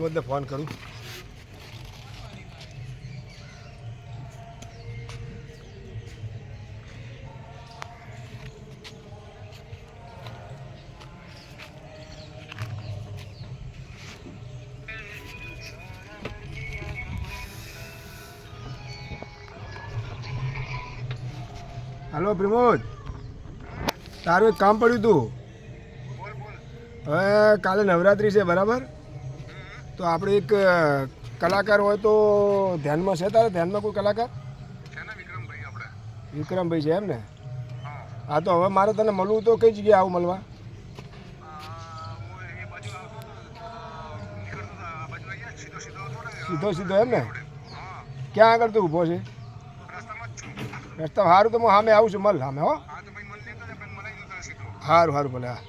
વિમોદને phone કરું. Hello Pramod. તારું એક કામ પડ્યું હતું હવે કાલે નવરાત્રિ છે બરાબર? તો આપણે એક કલાકાર હોય તો ધ્યાનમાં છે તારે? ધ્યાનમાં કોઈ કલાકાર? વિક્રમભાઈ છે એમ ને? હા. તો હવે મારે તને મળવું તો કઈ જગ્યાએ આવું મળવા? સીધો સીધો એમ ને? ક્યાં આગળ તું ઊભો છે? રસ્તા સારું તો હું સામે આવું છું મળ સામે હો. સારું સારું ભલે હા.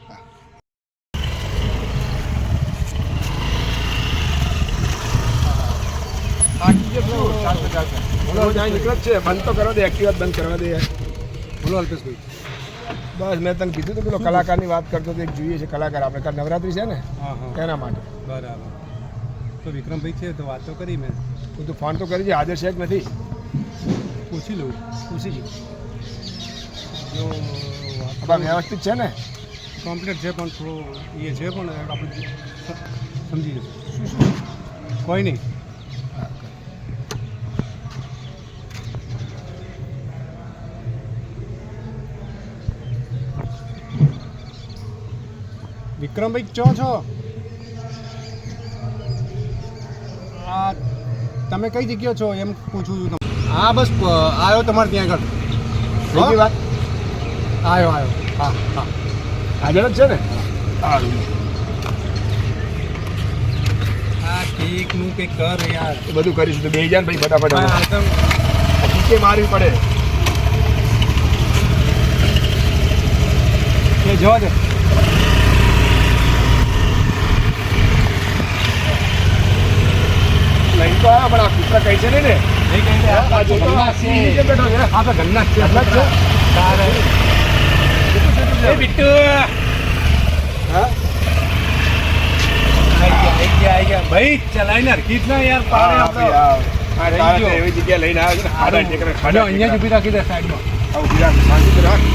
બોલો ત્યાં નીકળે છે બંધ તો કરવા દે એક્ટિવા બંધ કરવા દે બોલો અલ્પેશભાઈ બસ મેં તને કીધું હતું પેલો કલાકારની વાત કરતો તો એક જોઈએ છે કલાકાર. આપણે કાલ નવરાત્રી છે ને? હા માટે બરાબર તો વિક્રમભાઈ છે તો વાત તો કરી. મેં હું તો ફોન તો કરી છે હાજર છે જ નથી પૂછી લઉં પૂછી લઉં જો વ્યવસ્થિત છે ને કમ્પ્લીટ છે પણ થોડો એ છે પણ આપણે સમજી જશું. કોઈ નહીં. વિક્રમભાઈ ચો છો? આ તમે કઈ જગ્યા છો? એમ પૂછું છું તમને. હા બસ આવ્યો તમારે ત્યાં આગળ. બીજી વાત? આવ્યો આવ્યો હા હા. હાજર જ છે ને? સારું આ કેકનું કંઈક કર યાર. બધું કરીશું તો બે જાય ભાઈ ફટાફટ. નીચે મારવી પડે? એ જવા દે લઈને તો આવ્યા પણ આ કૂતરા કહે છે નહીં ને બેઠો છે. તો ઘરના જ બિટ્ટુ હા? ભાઈ હરકીત ના યાર પાડે આપણો. એવી જગ્યા લઈને આવ્યો છે ને, અહીંયા જ ઊભી રાખી દે સાઈડમાં. ઊભી રાખ, રાખ.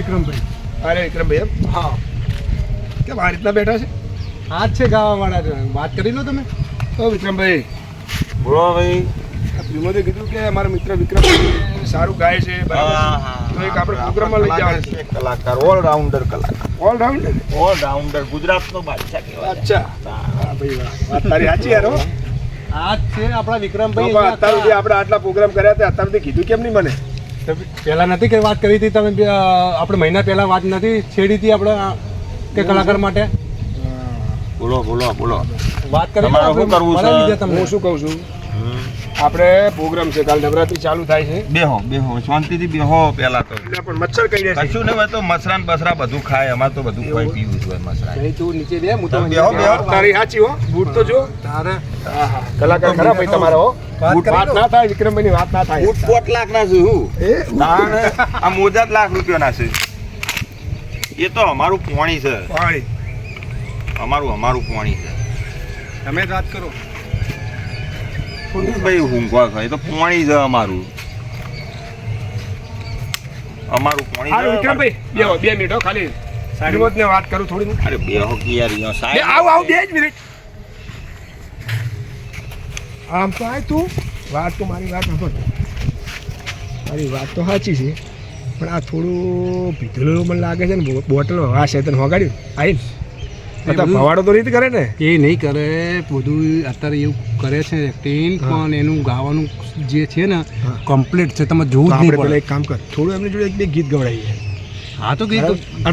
વિક્રમભાઈ. અરે વિક્રમભાઈ એમ? હા. કેમ આ રીતના બેઠા છે? આ જ છે ગાવાવાળા છે. વાત કરી લો તમે. તો વિક્રમભાઈ બોલો ભાઈ. વિમોદે કીધું કે અમારા મિત્ર વિક્રમ સારું ગાય છે બરાબર તો એક આપણે પ્રોગ્રામમાં લઈ જવાનું છે કલાકાર ઓલરાઉન્ડર કલાકાર. ઓલરાઉન્ડર ઓલરાઉન્ડર ગુજરાતનો બાદશાહ કહેવાય. અચ્છા. હા. ભાઈ વાત તારી સાચી યાર હો. આ છે આપણા વિક્રમભાઈ અત્યાર સુધી આપણે આટલા પ્રોગ્રામ કર્યા હતા અત્યાર સુધી કીધું કેમ નહીં મને? પહેલા નથી કે વાત કરી હતી તમે આપણે મહિના પહેલા વાત નથી છેડી હતી આપણે કે કલાકાર માટે? બોલો બોલો બોલો. વાત કરી શું કરવું છે? હું શું કહું છું? આપણે પ્રોગ્રામ છે કાલ નવરાત્રી ચાલુ થાય છે. બેહો બેહો શાંતિથી બેહો પેલા તો. પણ મચ્છર કઈ જાય કશું નહીં હોય તો મસરાન બસરા બધું ખાય અમારે તો બધું કોઈ પીવું છે હોય મસરા નહીં, તું નીચે બે હું તો બેહો, બેહો. તારી સાચી હો બૂટ તો જો. તારે કલાકાર ખરા ભાઈ તમારો હો. વાત બૂટ કરી વાત લો. ના થાય વિક્રમભાઈની વાત ના થાય. ફૂટ પોટ લાખ ના છું હું. એ? આ મોજા લાખ રૂપિયા ના છે. એ તો અમારું પોણી છે. અમારું અમારું પોણી છે. તમે જ વાત કરો. થોડું ભાઈ ઊંઘવા ખાય તો પોણી છે અમારું. અમારું પોણી છે. વિક્રમભાઈ બે બે મિનિટ ખાલી. વાત કરું થોડી. અરે બેહો કે યાર બે સાહેબ આવ આવ બે જ મિનિટ. આમ તો આય તું. વાત તો મારી વાત સાંભળ. મારી વાત તો સાચી છે. પણ આ થોડું પીધેલું મને લાગે છે ને બોટલ આ તને વગાડ્યું આવીને બધું- ભવાડો તો નહીં કરે ને? એ નહીં કરે. બધું અત્યારે એવું કરે છે એક્ટિંગ. પણ એનું ગાવાનું જે છે ને કમ્પ્લીટ છે. તમે જોવું જ નહીં પડે. એક કામ કર. થોડું એમની જોડે એક બે ગીત ગવડાવીએ હા તો ગીત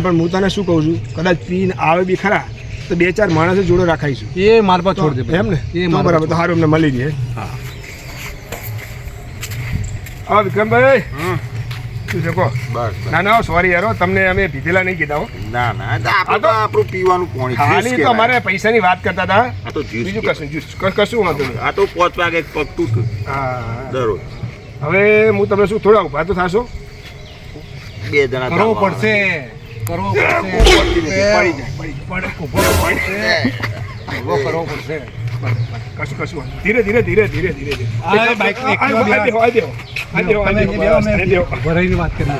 પણ હું તને શું કહું છું? કદાચ પીન આવે બી ખરા તો બે ચાર માણસો જોડે રાખાઈશું. એ માર પર છોડ દે એમ ને એ બરાબર તો સારું એમને મળી જાય. હા. હા વિક્રમભાઈ. શું છે કહો? બસ બસ. ના ના સોરી યારો તમને અમે પીધેલા નહીં કીધા હો. ના ના આ તો આપણે પીવાનું પોણી ખાલી તો. અમારે પૈસાની વાત કરતા હતા. આ તો જ્યુસ બીજું કશું જ્યુસ કશું વાંધો નહીં. આ તો પાંચ વાગે પગ તૂટ હા. દરરોજ. હવે હું તમને શું થોડા ઊભા તો થશો? બે જણા કરવો પડશે. કરવો પડશે. કરવો કશું. ધીરે ધીરે ધીરે ધીરે ધીરે રહીને વાત કરીએ.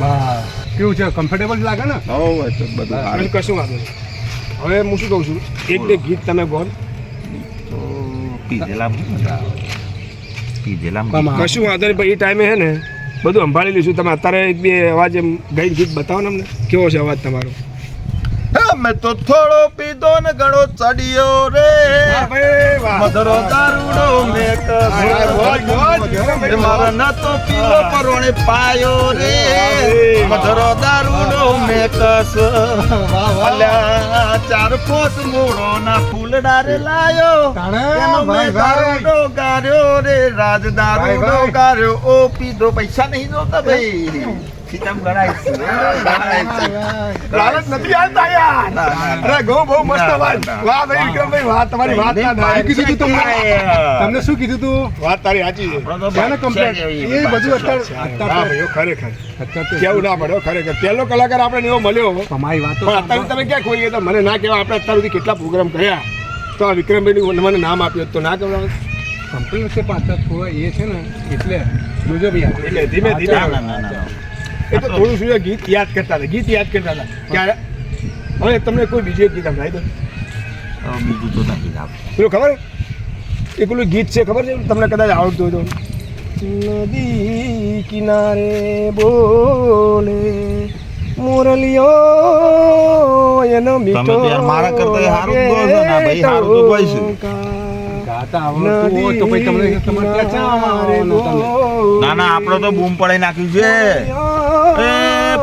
બસ. કેવું છે? કમ્ફર્ટેબલ લાગે ને? બધું કશું વાંધો નહીં. હવે હું શું કહું છું? એક બે ગીત તમે બોલ? પીધેલામાં કમા. કશું વાંધો નહીં પણ એ ટાઈમે હે ને બધું સંભાળી લઈશું. તમે અત્યારે એક બે અવાજ એમ ગઈ ગીત બતાવો ને અમને. કેવો છે અવાજ તમારો? મેં તો થોડો પીધો ને ઘણો ચડ્યો રે. મધરો દારૂડો મેં મારા નતો પીવો પરોણે પાયો રે. મધરો દારૂડો મેં કસ ચાર પોત મૂળો ના ફૂલડા રે લાયો. દારૂડો ગાર્યો રે. રાજ દારૂડો ગાર્યો. ઓ પીધો પૈસા નહીં જોતા ભાઈ. ખીચામ ગણાય છે, લાલચ નથી આવતા યાર. ના, ના, ના. અરે ગો બહુ મસ્ત ના, અવાજ ના, ના. વાહ ભાઈ વિક્રમભાઈ વાહ તમારી વાત ના કીધું તું તમને તમને શું કીધું તું? વાત તારી સાચી છે. તો કમ્પ્લેટ એ બધું અત્યારે ખરેખર. કેવું ના પડે ખરેખર. પહેલો કલાકાર આપણે એવો મળ્યો તમારી વાતો અત્યારે તમે ક્યાં ખોઈએ તો મને ના કહેવા આપણે અત્યાર સુધી કેટલા પ્રોગ્રામ કર્યા. તો આ વિક્રમભાઈનું મને નામ આપ્યું તો ના કહેવાય. કંપની છે પાછળ થોડો એ છે ને એટલે જોજો ભાઈ એટલે ધીમે ધીમે. એ તો થોડું શું ગીત યાદ કરતા હતા ગીત યાદ કરતા હતા. ક્યારે? હવે તમને કોઈ બીજું એક ગીત સંભળાવી દો. બીજું તો નથી પેલું ખબર? એ પેલું ગીત છે ખબર છે? તમને કદાચ આવડતું હોય તો. નદી કિનારે બોલે મુરલીઓ એનો મીઠો યાર મારા કરતા સારું હારું છો ને, ભાઈ હારું તો કોઈ છે. ના ના આપડે તો બૂમ પડાઈ નાખ્યું છે.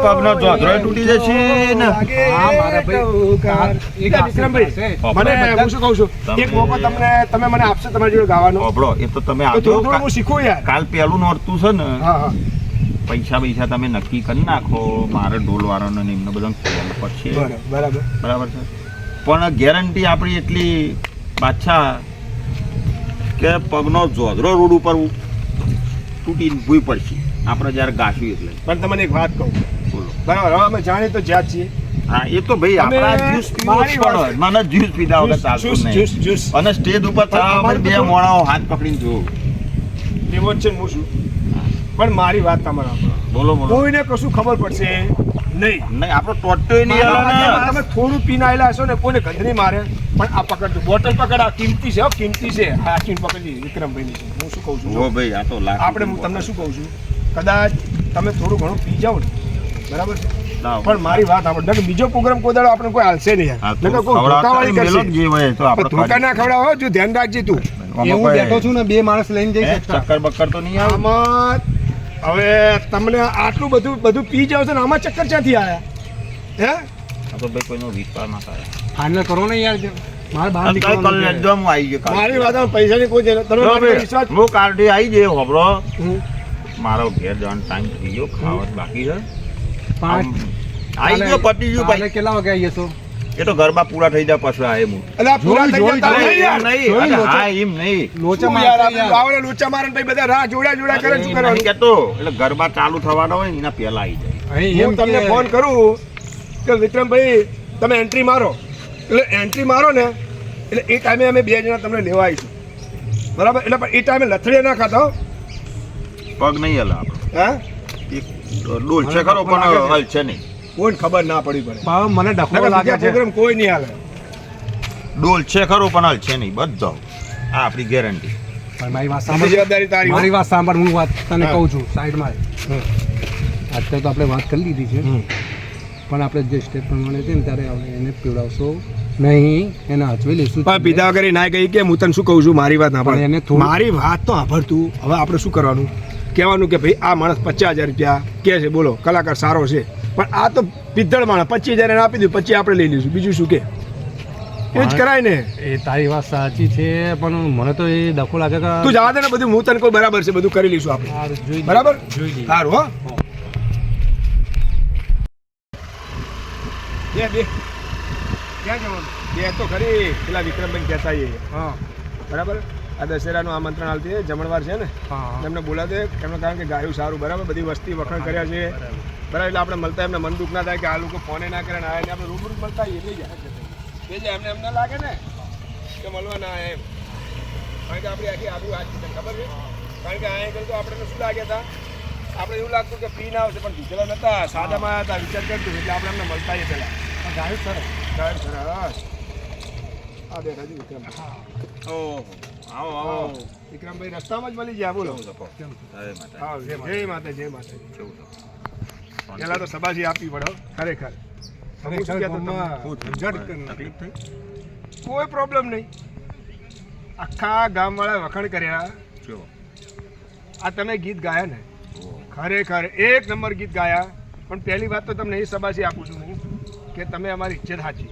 પગનો જોધરો તૂટી જશે ને. હા, મારા ભાઈ, એક વિક્રમભાઈ, મને હું શું કહું છું? એક મોકો તમને તમે મને આપશો તમારી જોડે ગાવાનો? ઓબળો એ તો તમે થોડું હું શીખું યાર. કાલ પેલું નોરતું છે ને હા હા. પૈસા પૈસા તમે નક્કી કરી નાખો મારે ઢોલ વાળાનો ને એમને બધા પડશે. બરાબર બરાબર. બરાબર છે? પણ ગેરંટી આપણી એટલી બાદશાહ કે પગનો જોધરો રોડ ઉપર તૂટી ભૂઈ પડશે. આપણે જ્યારે ગાશું એટલે. પણ તમને એક વાત કહું. બરાબર હવે અમે જાણીએ તો જ્યાં છીએ. હા એ તો ભાઈ આપણા જ્યુસ પીવો જ પડે. મને જ્યુસ પીધા વગર ચાલતું નહીં. અને સ્ટેજ ઉપર ચડાવવા બે મોણાઓ હાથ પકડીને જોવું એવો જ છે હું છું. પણ મારી વાત તમારા બોલો બોલો. કોઈને કશું ખબર પડશે નહીં. નહીં આપણો ટોટો નહીં. તમે થોડું પીને આવેલા હશો ને કોઈને ગંધરી મારે. પણ આ પકડજો બોટલ પકડ આ કિંમતી છે હો, કિંમતી છે. આ આખી પકડી વિક્રમભાઈની છે. હું શું કહું છું ભાઈ આ તો આપણે હું તમને શું કહું છું? કદાચ તમે થોડું ઘણું પી જાઓ ને. બરાબર છે? પણ મારી વાત આપણે નકર બીજો પ્રોગ્રામ કોઈ દાડો આપણે કોઈ આલશે નહીં યાર. નકર કોઈ ધોકાવાળી કરશે. જે હોય તો આપણે ધોકા ના ખવડાવો જો ધ્યાન રાખજે તું. હું બેઠો છું ને બે માણસ લઈને જઈ શકતા. ચક્કર બક્કર તો નહીં આવે? આમાં હવે તમને આટલું બધું બધું પી જાવ છો ને આમાં ચક્કર ક્યાંથી આયા? હે? આ તો ભાઈ કોઈનો વિચાર ના કરે ફાઇનલ કરો ને યાર મારે બહાર કાલ કાલ નીકળવાનું એકદમ આવી ગયો. મારી વાત પૈસાની કોઈ તમે વિશ્વાસ હું કાલથી આવી ગયો હોબળો હમ. મારો ઘેર જવાનો ટાઈમ થઈ ગયો ખાવા બાકી છે. પાંચ આવી ગયો પતી ગયું ભાઈ. કેટલા વાગે આવીએ છો? એ તો ગરબા પૂરા થઈ જાય પછી આયે હું એટલે પૂરા થઈ નહીં. હા એમ નહીં. લોચા. આવડે લોચા બધા રાહ જોડા જોડા કરે શું કરવાનું? એટલે ચાલુ થવાના હોય એના પહેલા આવી જાય. હું તમને ફોન કરું કે વિક્રમભાઈ તમે એન્ટ્રી મારો. એટલે એન્ટ્રી મારો ને એટલે એ ટાઈમે અમે બે જણા તમને લેવા આવીશું. બરાબર? એટલે પણ એ ટાઈમે લથડીયા ના ખાતા પગ નહીં હલા હા? ડોલ છે ખરો પણ. હલ છે નહીં. કોઈને ખબર ના પડી પડે. મને ડખો લાગે છે. પ્રોગ્રામ કોઈ નહીં હાલે. ડોલ છે ખરો પણ હલ છે નહીં બધો. આ આપણી ગેરંટી. પણ મારી વાત સાંભળ. જવાબદારી તારી મારી વાત સાંભળ હું વાત તને કહું છું સાઈડમાં. અત્યારે તો આપણે વાત કરી લીધી છે. પણ આપણે જે સ્ટેપ પ્રમાણે છે ને ત્યારે આપણે એને પીવડાવશો નહીં એને હચવી લઈશું પણ પીધા વગર ના કહી કે હું તને શું કહું છું મારી વાત ના પણ એને મારી વાત તો સાંભળતું હવે આપણે શું કરવાનું? કહેવાનું કે ભાઈ આ માણસ પચાસ હજાર રૂપિયા કે છે બોલો કલાકાર સારો છે. પણ આ તો પિત્તળ માણસ પચીસ હજાર એને આપી દઉં પછી આપણે લઈ લઈશું. બીજું શું કે? એ જ કરાય ને. એ તારી વાત સાચી છે પણ મને તો એ ડખો લાગે કે તું જવા દે ને બધું હું તને કોઈ બરાબર છે બધું કરી લઈશું આપણે. બરાબર. સારું હો. બે બે. ક્યાં જવાનું? બે તો ખરી પેલા વિક્રમભાઈ કહેતા હા. બરાબર? આ દશેરાનું આમંત્રણ આવતી જમણવાર છે ને? એમને બોલાવે એમને કારણ કે ગાયું સારું બરાબર? બધી વસ્તી વખાણ કર્યા છે. બરાબર. એટલે આપણે મળતા એમને મન દુઃખ ના થાય કે આ લોકો ફોને ના કરે ને આપણે રૂબરૂ જ મળતા લઈ જાય લઈ જાય એમને એમ લાગે ને કે મળવા ના એમ. કારણ કે આપણી આખી આબરૂ આજ છે ખબર છે? કારણ કે અહીંયા તો આપણે શું લાગ્યા હતા? આપણે એવું લાગતું કે પી ના આવશે પણ દીધેલા નહોતા સાદામાં હતા વિચાર કરતું એટલે આપણે એમને મળતા એ પહેલાં. ગાયું સરસ. ગાયું સરસ. આ બેઠા છે વિક્રમ ઓહો. આવો આવો. વિક્રમભાઈ રસ્તામાં જ મળી ગયા બોલો? જય માતા જય માતા જય માતા કેવું છે પેલા તો સબાજી આપવી પડો ખરેખર. કોઈ પ્રોબ્લેમ નહીં. આખા ગામવાળા વખાણ કર્યા. આ તમે ગીત ગાયા ને? ખરેખર એક નંબર ગીત ગાયા. પણ પહેલી વાત તો તમને એ સબાસી આપું છું હું કે તમે અમારી ઇજ્જત સાચી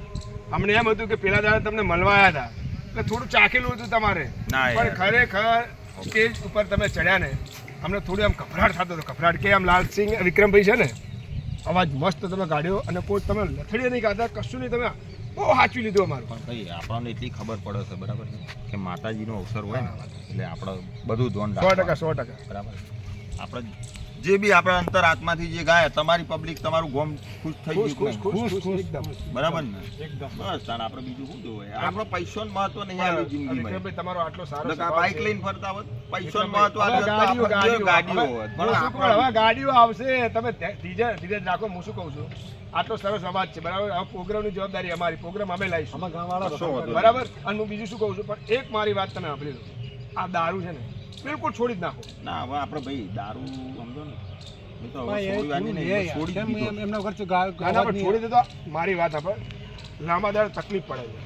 અમને એમ હતું કે પેલા દાદા તમને મળવા આવ્યા હતા. એટલે થોડું ચાખેલું હતું તમારે. પણ ખરેખર સ્ટેજ ઉપર તમે ચડ્યા ને અમને થોડું આમ કપરાટ થતો હતો કપરાટ કે આમ લાલસિંહ વિક્રમભાઈ છે ને અવાજ મસ્ત તમે કાઢ્યો અને કોઈ તમે લથડીએ નહીં કાઢતા કશું નહીં તમે બહુ સાચવી લીધું અમારું. પણ ભાઈ આપણને એટલી ખબર પડે છે બરાબર કે માતાજીનો અવસર હોય ને એટલે આપણે બધું ધોન સો ટકા સો ટકા. બરાબર આપણે જે બી આપણા અંતર આત્માથી જે ગાય તમારી પબ્લિક તમારું ગોમ ખુશ થઈ ગયું ખુશ ખુશ ખુશ એકદમ. બરાબર ને? એકદમ. બસ તાણ આપણે બીજું શું જોવે આપણો પૈસો મહત્વ નહીં આલ્યું જિંદગીમાં. તમારો આટલો સારો બાઇક લઈને ફરતા હોત? પૈસો મહત્વ ગાડીઓ ગાડીઓ. પણ આપણો- હવે ગાડીઓ આવશે તમે ધીરે ધીરજ રાખો હું શું કહું છું? આટલો સરસ અવાજ છે બરાબર? આ પ્રોગ્રામની જવાબદારી અમારી પ્રોગ્રામ અમે લાવીશું. બરાબર? અને હું બીજું શું કહું છું? પણ એક મારી વાત તમે આપી લો. આ દારૂ છે ને બિલકુલ છોડી જ નાખો. ના હવે આપણે ભાઈ દારૂ સમજો ને? છોડી દીધો. છોડી મારી વાત આપણે તકલીફ પડે છે.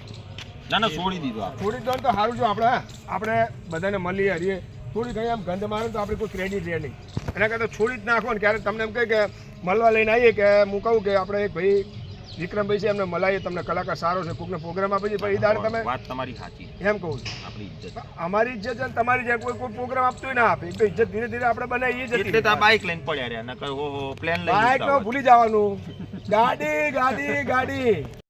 ના ના છોડી દીધો આપણે. થોડી તો સારું જો આપણે આપણે બધાને મળીએ હરીએ. થોડી ઘણી આમ ગંધ મારે તો આપણે કોઈ ક્રેડિટ રહે નહીં. એના કરતાં છોડી જ નાખો ને ક્યારે તમને એમ કહે કે મળવા લઈને આવીએ કે હું કહું કે આપણે એક ભાઈ વિક્રમભાઈ છે એમને મલાઈએ તમને કલાકાર સારો છે કોકને પ્રોગ્રામ આપી છે પણ એ દાડે તમે વાત તમારી સાચી એમ કહું છું. આપણી ઇજ્જત અમારી ઇજ્જત છે તમારી જે કોઈ કોઈ પ્રોગ્રામ આપતો ના આપે. એક તો ઇજ્જત ધીરે ધીરે આપણે બનાવીએ જતી એટલે તો બાઇક લઈને પડ્યા રહ્યા નકર પ્લેન લઈને બાઇક ભૂલી જવાનું. ગાડી ગાડી ગાડી.